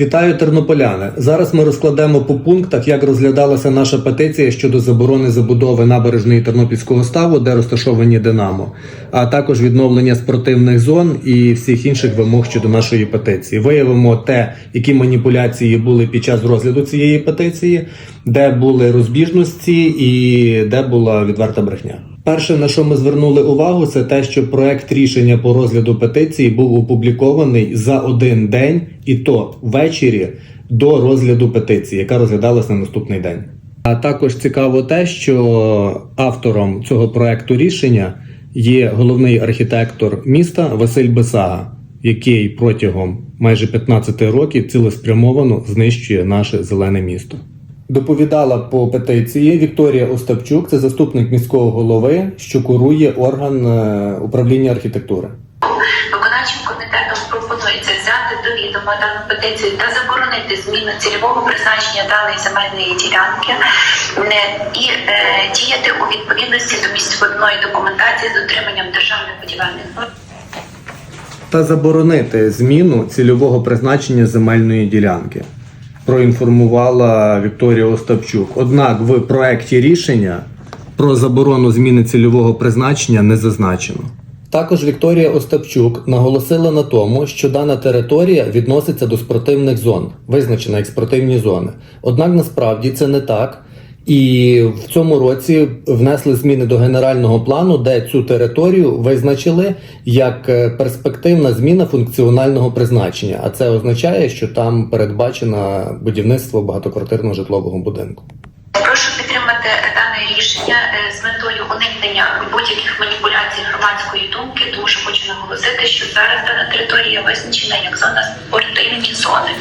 Вітаю тернополяни. Зараз ми розкладемо по пунктах, як розглядалася наша петиція щодо заборони забудови набережної Тернопільського ставу, де розташовані Динамо, а також відновлення спортивних зон і всіх інших вимог щодо нашої петиції. Виявимо те, які маніпуляції були під час розгляду цієї петиції, де були розбіжності і де була відверта брехня. Перше, на що ми звернули увагу, це те, що проект рішення по розгляду петиції був опублікований за один день, і то ввечері до розгляду петиції, яка розглядалась на наступний день. А також цікаво те, що автором цього проекту рішення є головний архітектор міста Василь Бесага, який протягом майже 15 років цілеспрямовано знищує наше зелене місто. Доповідала по петиції Вікторія Остапчук, це заступник міського голови, що курує орган е, управління архітектури. Виконавчим комітетом пропонується взяти до відома дану петицію та заборонити зміну цільового призначення даної земельної ділянки е, і е, діяти у відповідності до місцевої документації з дотриманням державних будівельних норм. та заборонити зміну цільового призначення земельної ділянки. Проінформувала Вікторія Остапчук. Однак в проекті рішення про заборону зміни цільового призначення не зазначено. Також Вікторія Остапчук наголосила на тому, що дана територія відноситься до спортивних зон, визначена як спортивні зони. Однак насправді це не так. І в цьому році внесли зміни до генерального плану, де цю територію визначили як е, перспективна зміна функціонального призначення. А це означає, що там передбачено будівництво багатоквартирного житлового будинку. Прошу підтримати дане рішення е, з метою уникнення будь-яких маніпуляцій громадської думки, тому що хочу наголосити, що зараз дана територія визначена як зона спортивні зони.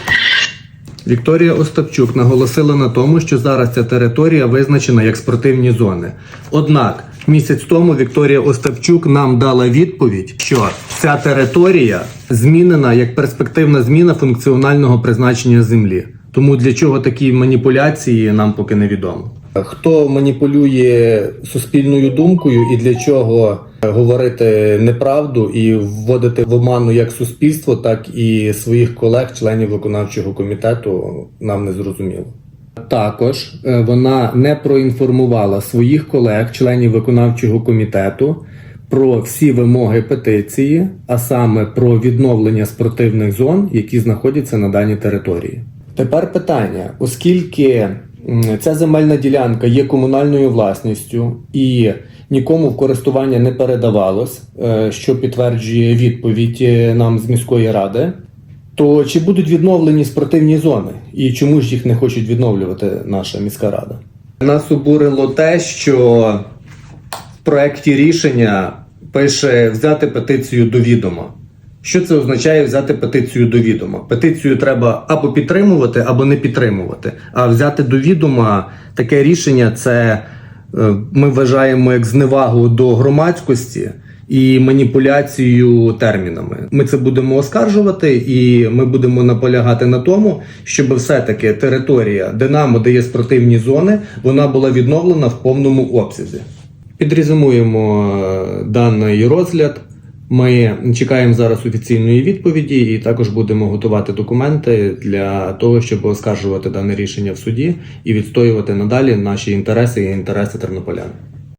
Вікторія Остапчук наголосила на тому, що зараз ця територія визначена як спортивні зони. Однак місяць тому Вікторія Остапчук нам дала відповідь, що ця територія змінена як перспективна зміна функціонального призначення землі. Тому для чого такі маніпуляції нам поки невідомо. Хто маніпулює суспільною думкою і для чого говорити неправду і вводити в оману як суспільство, так і своїх колег, членів виконавчого комітету, нам не зрозуміло. Також е, вона не проінформувала своїх колег, членів виконавчого комітету, про всі вимоги петиції, а саме про відновлення спортивних зон, які знаходяться на даній території. Тепер питання: оскільки ця земельна ділянка є комунальною власністю і нікому в користування не передавалось, е, що підтверджує відповідь е, нам з міської ради. То чи будуть відновлені спортивні зони? І чому ж їх не хочуть відновлювати наша міська рада? Нас обурило те, що в проєкті рішення пише взяти петицію до відома. Що це означає взяти петицію до відома? Петицію треба або підтримувати, або не підтримувати. А взяти до відома таке рішення це е, ми вважаємо як зневагу до громадськості і маніпуляцію термінами. Ми це будемо оскаржувати, і ми будемо наполягати на тому, щоб все-таки територія Динамо, де є спортивні зони, вона була відновлена в повному обсязі. Підрезюмуємо е, даний розгляд. Ми чекаємо зараз офіційної відповіді, і також будемо готувати документи для того, щоб оскаржувати дане рішення в суді і відстоювати надалі наші інтереси і інтереси тернополян.